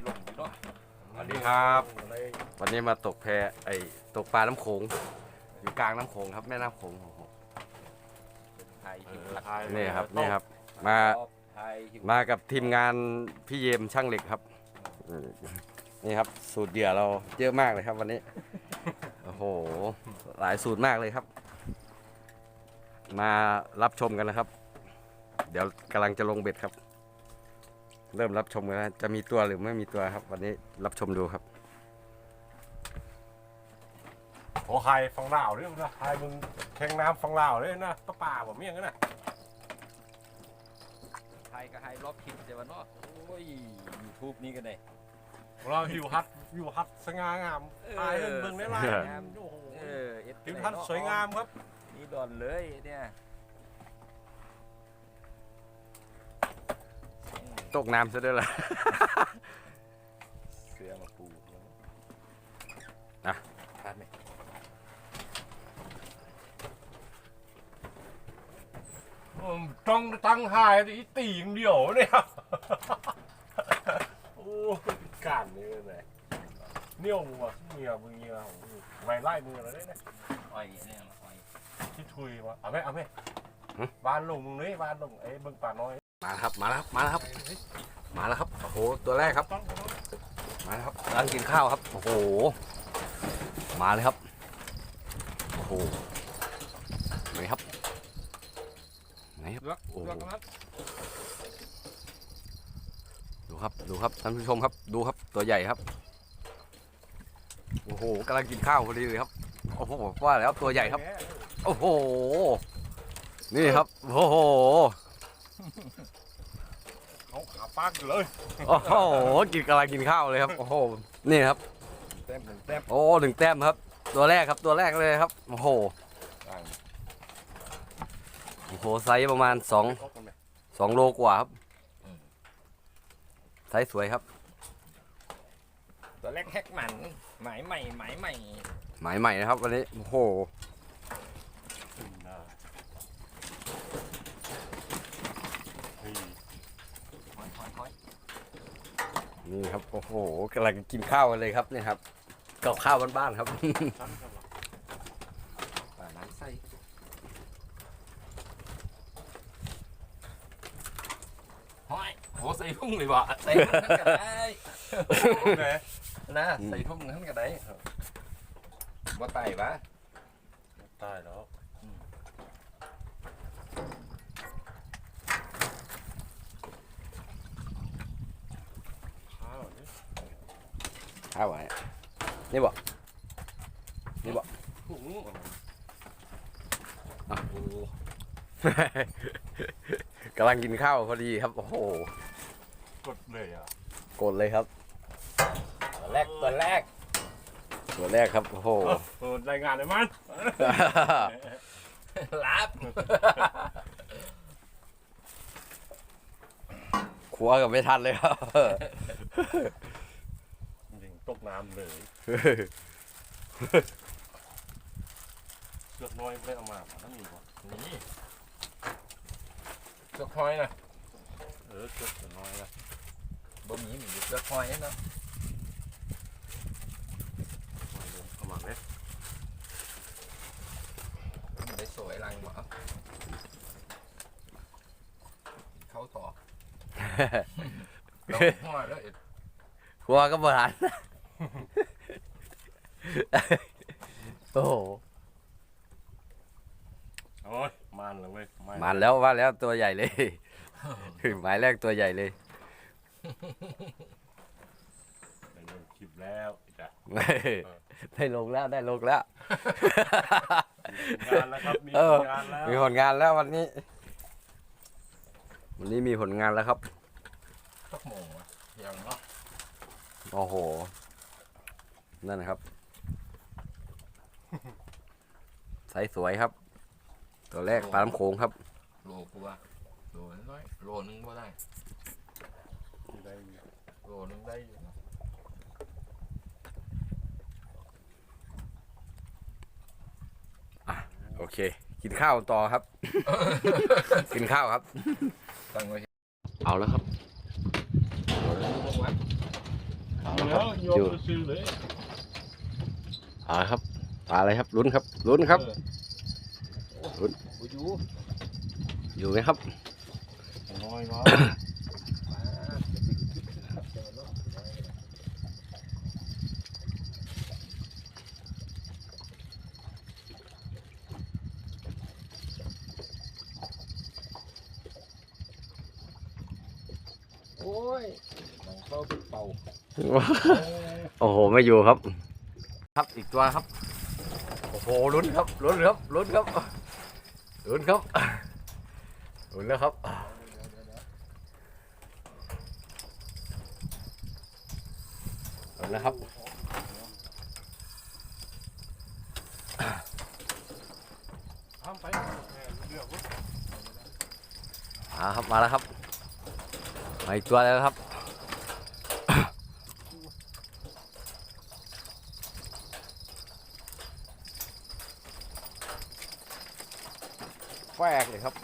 ได้ลงอยู่เนาะสวัสดีครับวันนี้มาตกแพไอตกปลาน้ำโขงอยู่กลางน้ำโขงครับแม่น้ำโขงโอ้โหไทยหิวหลักนี่ครับนี่ครับ มาไทยหิวมากับทีมงานพี่เยมช่างเหล็กครับอืมนี่ครับสูตรเหยื่อเราเยอะมากเลยครับวันนี้ โอ้โหหลายสูตรมากเลยครับ มารับชมกันนะครับ เดี๋ยวกำลังจะลงเบ็ดครับ เริ่มรับชมกันแล้วจะมีตัวหรือไม่มีตัวครับ วันนี้รับชมดูครับโอ้ไฮฟังลาวเนี่ยนะไฮมึงแข่งน้ำฟังลาวเลยนะป้าป่าผมเมี่ยงกันนะไทยก็ให้รอบคิดเดี๋ยวเนาะโอ้ยยูทูบนี่กันเลยเราหิวฮัทหิวฮัทสง่างามไฮเบิ่งเบิ่งได้ไรเออโอ้โหเออเอ็ดหิวฮัทสวยงามครับ นี่ดอนเลยเนี่ย ตกน้ำซะด้วยล่ะ เสือมาปูอะคาดไหมอืมต้องตั้งไฮตีตีอย่างเดียวเนี่ยโอ้การนี่เลยเนี่ยวว่ะเมียมึงเมียไวไล่มืออะไรเนี่ยอ้อยเนี่ยอ้อยที่ทุยวะเอาไหมเอาไหมหึบ้านลงมึงนี่บ้านลงไอ้เบิ่งป่าน้อย มาแล้วครับ มาแล้วครับ มาแล้วครับ มาแล้วครับ โอ้โห ตัวแรกครับ มาแล้วครับกำลังกินข้าวครับ โอ้โห มาเลยครับ โอ้โหไหนครับ ไหนครับ โอ้โหดูครับ ดูครับ ท่านผู้ชมครับ ดูครับ ตัวใหญ่ครับ โอ้โหกำลังกินข้าวพอดีเลยครับ โอ้โห ว่าแล้วตัวใหญ่ครับ โอ้โห นี่ครับ โอ้โห เขาขาปากอยู่เลยโอ้โหกินกำลังกินข้าวเลยครับโอ้โหนี่ครับ แต้มหนึ่งแต้มโอ้ถึงแต้มครับ ตัวแรกครับตัวแรกเลยครับโอ้โหอ่างโอ้โหไซส์ประมาณสองเอากันไหมสองโลกว่าครับไซส์สวยครับ ตัวแรกแฮกหมันหมายใหม่หมายใหม่หมายใหม่นะครับวันนี้โอ้โห อืมน่านี่ ค่อยค่อยค่อย นี่ครับโอ้โหกำลังกินข้าวกันเลยครับเนี่ยครับกับข้าวบ้านๆครับชั้นกันเหรอป่าน้ำใส่ห้อยโหใส่ทุ่งเลยว่ะใส่ทุ่งนั่นก็ได้ไหนนะใส่ทุ่งนั่นก็ได้บ่ไต่ปะตายแล้วข้าวนี่ ข้าวไว้นี่บอกนี่บอกถุงอะโอ้โหกำลังกินข้าวพอดีครับ โอ้โห กดเลยอะกดเลยครับ ตัวแรกตัวแรกตัวแรกครับ โอ้โหเออรายงานเลยมันรับครัวกับไม่ทันเลยครับยิง ตกน้ำเลยเสือกน้อยไม่ได้เอามาหมานั่นมีวะนี่เสือกห้อยนะเออเสือกน้อยนะบ่มีมีเสือกห้อยเนาะเอามาไหมมันได้สวยรังบ่เข้าต่อเราห้อยแล้วเอ็ดครัวก็บทัน โอ้โหโอ้ยมันเลยเว้ยมันแล้วว่าแล้วตัวใหญ่เลย หมายแรกตัวใหญ่เลยได้ลงคลิปแล้วจ้ะได้ลงแล้วได้ลงแล้วงานแล้วครับมีเอองานแล้วมีผลงานแล้ววันนี้ วันนี้มีผลงานแล้วครับสักโมงอะยังเนาะโอ้โห นั่นนะครับไซส์สวยครับ ตัวแรกปลาน้ำโขงครับโลกูว่าโลน้อยโลนึงก็ได้ได้อยู่โลนึงได้อยู่เนาะโอเค กินข้าวต่อครับ กินข้าวครับตั้งไว้เอาแล้วครับโลนึงก็ว่าเอาแล้วโยนซื้อเลย เอาละครับปลาอะไรครับลุ้นครับลุ้นครับบุยูอยู่ไหมครับน้อยเนาะโอ้ยมันเข้าไปเป่าโอ้โห ไม่อยู่ครับ ครับอีกตัวครับ โอ้โหลุ้นครับลุ้นครับลุ้นครับลุ้นครับลุ้นแล้วครับลุ้นแล้วครับมาครับมาแล้วครับมาอีกตัวแล้วครับ แฝกเลยครับ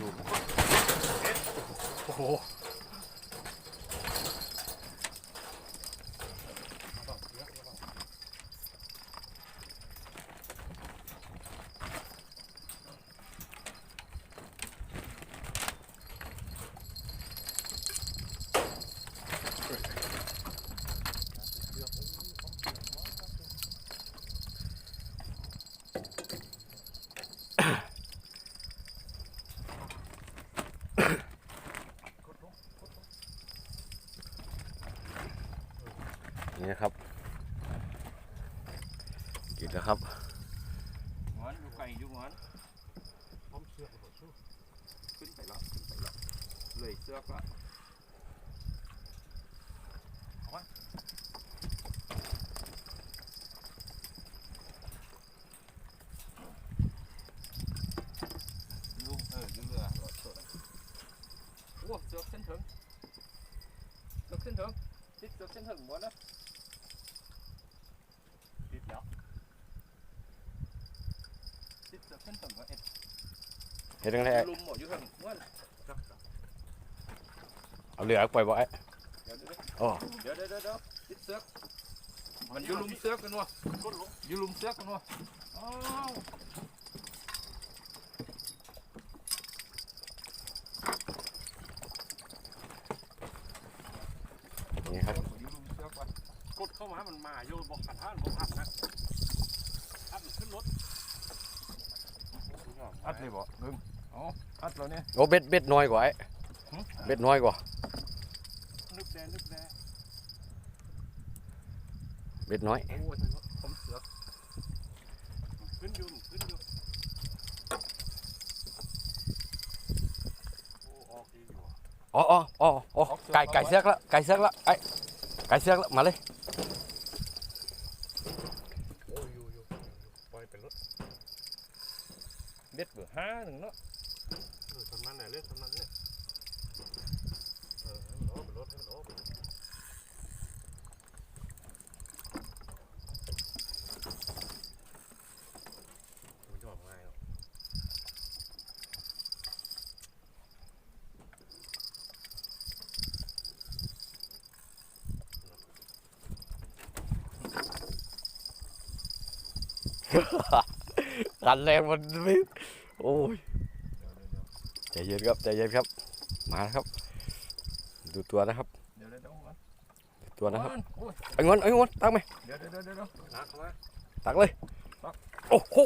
ดูโอ้โห นี่นะครับ กินแล้วครับหงอนอยู่ไกลอยู่หงอนผมเสือกผมสู้ขึ้นไปแล้วขึ้นไปแล้วเลยเสือกละลุงเอออยู่เรือรถสดอะโอ้เสือกเส้นถึงเสือกเส้นถึงติดเสือกเส้นถึงหมดนะติดแล้ว ติดเสือกเส้นถึงว่าเอ็ด เห็นยังไงลุมหมดอยู่ถึงม้วนเอาเหลือปล่อยไว้เดี๋ยวเดี๋ยวโอ้เดี๋ยวเดี๋ยวเดี๋ยวเดี๋ยวติดเสือกมันอยู่ลุมเสือกกันวะอยู่ลุมเสือกกันวะอ้าวนี่ครับอยู่ลุมเสือกวะกดเข้ามา มันมาโยนบอกขันห้านบอกขันนะอัดขึ้นรถอัดเลยบ่ลุง อ๋ออัดแล้วเนี่ยโอ้เบ็ดเบ็ดน้อยกว่าไอ้หึเบ็ดน้อยกว่านึกแดนึกแดเบ็ดน้อยโอ้ยผมเสือกขึ้นอยู่ขึ้นอยู่โอ้ออกดีอยู่อ๋ออ๋ออ๋ออ๋อไก่ไก่เสือกแล้วไก่เสือกแล้วไอ้ไก่เสือกแล้วมาเลยโอ้อยู่อยู่ปล่อยเป็นรถเบ็ดเบื่อห้าหนึ่งเนาะเออ ทำนั้นไหนเล่นทำนั้นเนี่ยเออให้มันออกเป็นรถให้มันออกมันจะออกง่ายเนาะรันแรงมันไม่โอ้ย ใจเย็นครับใจเย็นครับ มาแล้วครับ ดูตัวนะครับเดี๋ยวเดี๋ยวเดี๋ยวก่อนดูตัวนะครับโอ้ยไอ้งอนไอ้งอนตักไหมเดี๋ยวเดี๋ยวเดี๋ยวเดี๋ยวนักเข้ามาตักเลยตักโอ้โห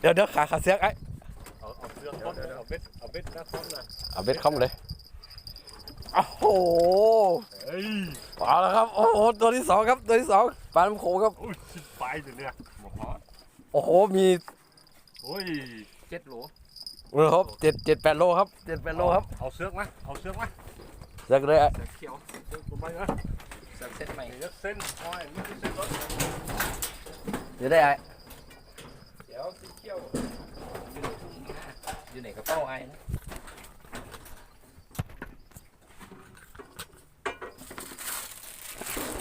เดี๋ยวเดี๋ยวขาขาเสือกไอ้เอาเอาเสื้อต้นเอาเบ็ดเอาเบ็ดหน้าต้นนะเอาเบ็ดเข้ามาเลยโอ้โหเฮ้ยเอาละครับโอ้โหตัวที่สองครับตัวที่สองปลาน้ำโขงครับอุ้ยสิบไปเลยเนี่ยหมดฮอตโอ้โหมีโอ้ย เจ็ดโหลนะครับเจ็ดเจ็ดแปดโลครับเจ็ดแปดโลครับเอาเสื้อมาเอาเสื้อมาเสือกเลยไอ้เสือกเขียวเสื้อกูไปนะเสือกเส้นใหม่เดี๋ยวเส้นอ้อยนี่คือเส้นรถเดี๋ยวได้ไอ้เดี๋ยวสีเขียวอยู่ในถุงนะอยู่ในกระเป๋าไอ้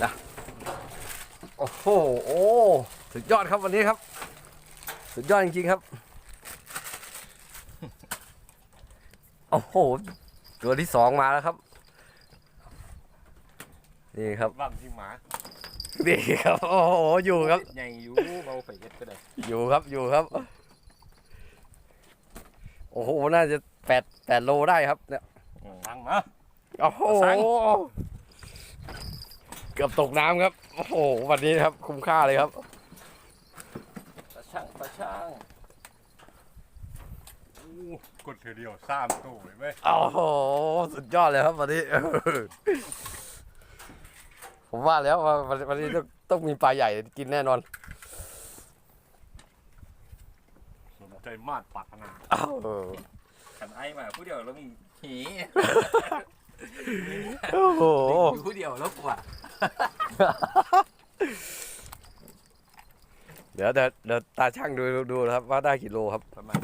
นะโอ้โหโอ้สุดยอดครับวันนี้ครับ สุดยอดจริงๆครับ โอ้โห ตัวที่สองมาแล้วครับ นี่ครับบ้าที่หมานี่ครับ โอ้โห อยู่ครับ ใหญ่อยู่เบาไปเอ็ดก็ได้อยู่ครับ อยู่ครับ โอ้โห น่าจะแปดแปดโลได้ครับ เนี่ย สั่งมาโอ้โห เกือบตกน้ำครับ โอ้โห วันนี้ครับ คุ้มค่าเลยครับ กดเธอเดียวสามตู้เลยเว้ยโอ้โห สุดยอดเลยครับวันนี้ ผมว่าแล้วว่าวันวันนี้ต้องต้องมีปลาใหญ่กินแน่นอน สนใจมาดปากขนาดอ้าวเออขันไอมาผู้เดียวแล้วมีหีโอ้โหอยู่ผู้เดียวแล้วกว่า เดี๋ยวเดี๋ยวเดี๋ยวตาช่างดูดูนะครับว่าได้กี่โลครับประมาณ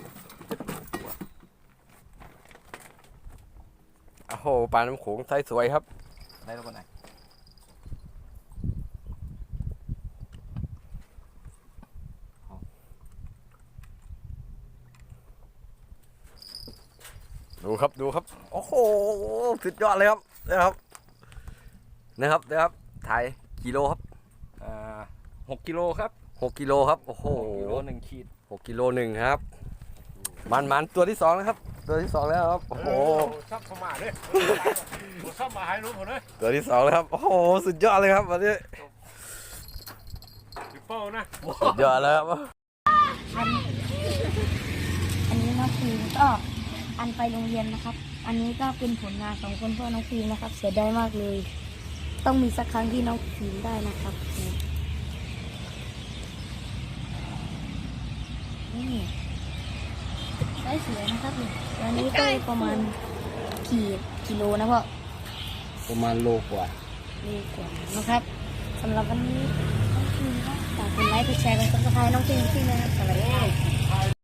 โอ้โหปลาน้ำโขงไซส์สวยครับ ได้แล้วคนไหนดูครับดูครับ โอ้โหสุดยอดเลยครับนะครับนะครับนะครับถ่ายกิโลครับอ่าหกกิโลครับหกกิโลครับโอ้โหหกกิโลหนึ่งขีดหกกิโลหนึ่งครับมันมันตัวที่สองนะครับ ตัวที่สองแล้วครับ โอ้โหซับเข้ามาเลยซับมาให้รู้ผมเลยตัวที่สองแล้วครับ โอ้โห สุดยอดเลยครับวันนี้ทิปเปิลนะสุดยอดแล้วครับอันอันนี้น้องฟิล์มก็อันไปโรงเรียนนะครับ อันนี้ก็เป็นผลงานของคนพ่อน้องฟิล์มนะครับ เสียดายมากเลย ต้องมีสักครั้งที่น้องฟิล์มได้นะครับนี่ ได้สวยนะครับนี่อันนี้ก็ประมาณกี่กิโลนะพ่อประมาณโลกว่าดีกว่านะครับสำหรับวันนี้น้องฟิล์มก็ฝากกดไลค์กดแชร์กดซับสไครต์น้องฟิล์มที่นะครับสวัสดีครับ